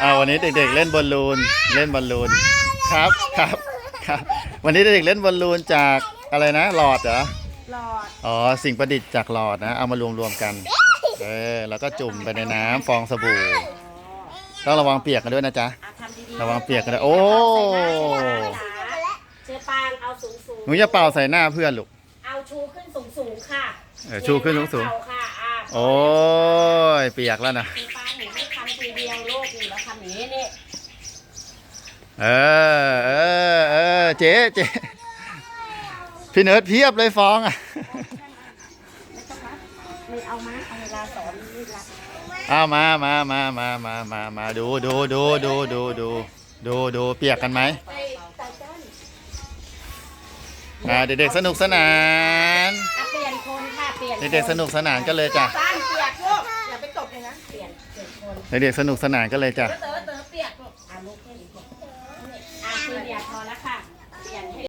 อ่าวันนี้เด็กๆเล่นบอลลูนเล่นบอลลูนครับครับครับ วันนี้เด็กๆเล่นบอลลูนจากอะไรนะ หลอดเหรอหลอดอ๋อสิ่งประดิษฐ์จากหลอดนะ เอามารวมๆกันเออแล้วก็จุ่มไปในน้ำฟองสบู่ต้องระวังเปียกกันด้วยนะจ๊ะอะทำดีๆระวังเปียกกันด้วยโอ้เชอปางเอาสูงสูงหนูจะเป่าใส่หน้าเพื่อนลูก เอาชูขึ้นสูงสูงๆค่ะเออชูขึ้นสูงๆ เป่าค่ะอะโอ้ยเปียกแล้วนะ เชอปาง กหนูแล้วทำอย่างนี้นี่เออเออเออเจ๊เจ๊พี่เนิร์ดเพียบเลยฟองอะไม่เอามาเอาเวลาสอนนี่ละเอามามามามามามามาดูดูดูดูดูดูดูดูเปียกกันไหมไปตาจ้อนอ่าเด็กๆสนุกสนานอะเปลี่ยนคนค่ะเปลี่ยนเด็กๆสนุกสนานกันเลยจ้ะ บ้านเปียก เปลี่ยนเปลี่ยนคนเด็กๆสนุกสนานกันเลยจ้ะ เต๋อเต๋อเปียกลูกอะลูกแค่นี้พออะคือเนี่ยพอแล้วค่ะเปลี่ยนให้